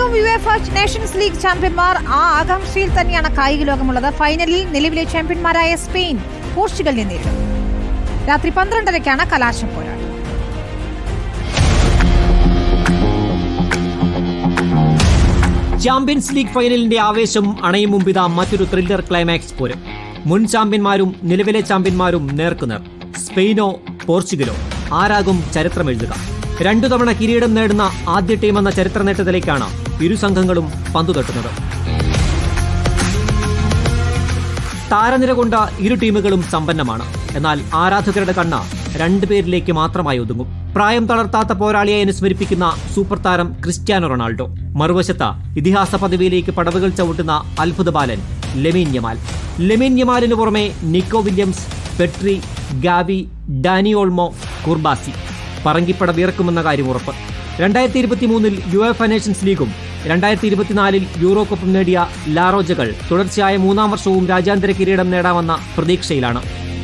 ആരാകും UEFA Nations League ചാമ്പ്യന്മാർ ആ ആകാംക്ഷയിൽ തന്നെയാണ് കായിക ലോകമുള്ളത്. ഫൈനലിൽ നിലവിലെ ചാമ്പ്യന്മാരായ സ്പെയിൻ പോർച്ചുഗലിനെ നേരിടും. രാത്രി പന്ത്രണ്ടരയ്ക്കാണ് കലാശ പോരാട്ടം. ചാമ്പ്യൻസ് ലീഗ് ഫൈനലിന്റെ ആവേശം അണയും മുമ്പിത മറ്റൊരു ത്രില്ലർ ക്ലൈമാക്സ് പോരും. മുൻ ചാമ്പ്യന്മാരും നിലവിലെ ചാമ്പ്യന്മാരും നേർക്കുനേർ സ്പെയിനോ പോർച്ചുഗലോ ആരാകും ചരിത്രം എഴുതുക രണ്ടു തവണ കിരീടം നേടുന്ന ആദ്യ ടീം എന്ന ചരിത്ര നേട്ടത്തിലേക്കാണ് ഇരു സംഘങ്ങളും പന്തു തട്ടുന്നത് താരനിര കൊണ്ട ഇരു ടീമുകളും സമ്പന്നമാണ്. എന്നാൽ ആരാധകരുടെ കണ്ണ് രണ്ടുപേരിലേക്ക് മാത്രമായി ഒതുങ്ങും. പ്രായം തളർത്താത്ത പോരാളിയെ അനുസ്മരിപ്പിക്കുന്ന സൂപ്പർ താരം ക്രിസ്ത്യാനോ റൊണാൾഡോ. മറുവശത്ത് ഇതിഹാസ പദവിയിലേക്ക് പടവുകൾ ചവിട്ടുന്ന അത്ഭുത ബാലൻ ലെമീൻ യമാൽ. ലെമീൻ യമാലിനു പുറമെ Nico Williams Pedri Gavi Dani Olmo Cubarsi. പറങ്കിപ്പട വിറക്കുമെന്ന കാര്യം ഉറപ്പ്. രണ്ടായിരത്തി ഇരുപത്തി മൂന്നിൽ യു എഫ് നേഷൻസ് ലീഗും രണ്ടായിരത്തി ഇരുപത്തിനാലിൽ യൂറോ കപ്പും നേടിയ ലാറോജകൾ തുടർച്ചയായ മൂന്നാം വർഷവും രാജ്യാന്തര കിരീടം നേടാമെന്ന പ്രതീക്ഷയിലാണ്.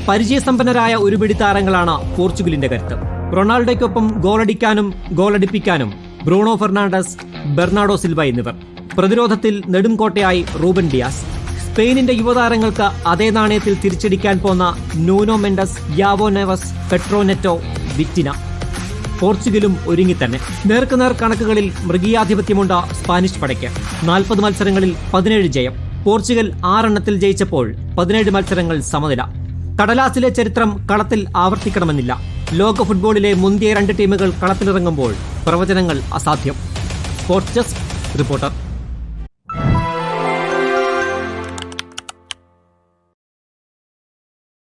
പരിചയസമ്പന്നരായ ഒരു പിടി താരങ്ങളാണ് പോർച്ചുഗലിന്റെ കരുത്ത്. റൊണാൾഡോയ്ക്കൊപ്പം ഗോളടിക്കാനും ഗോളടിപ്പിക്കാനും ബ്രൂണോ ഫെർണാണ്ടസ് ബെർണാഡോ സിൽവ എന്നിവർ. പ്രതിരോധത്തിൽ നെടുംകോട്ടയായി റൂബൻ ഡിയാസ്. സ്പെയിനിന്റെ യുവതാരങ്ങൾക്ക് അതേ നാണയത്തിൽ തിരിച്ചടിക്കാൻ പോന്ന Nuno Mendes Joao Neves Pedro Neto Vitinha പോർച്ചുഗലും ഒരുങ്ങി തന്നെ നേർക്കുനേർ കണക്കുകളിൽ മൃഗീയാധിപത്യമുണ്ട സ്പാനിഷ് പടയ്ക്ക് നാൽപ്പത് മത്സരങ്ങളിൽ പതിനേഴ് ജയം. പോർച്ചുഗൽ ആറെണ്ണത്തിൽ ജയിച്ചപ്പോൾ പതിനേഴ് മത്സരങ്ങൾ സമനില. കടലാസിലെ ചരിത്രം കളത്തിൽ ആവർത്തിക്കണമെന്നില്ല. ലോക ഫുട്ബോളിലെ മുന്തിയ രണ്ട് ടീമുകൾ കളത്തിലിറങ്ങുമ്പോൾ പ്രവചനങ്ങൾ അസാധ്യം. Sports desk reporter.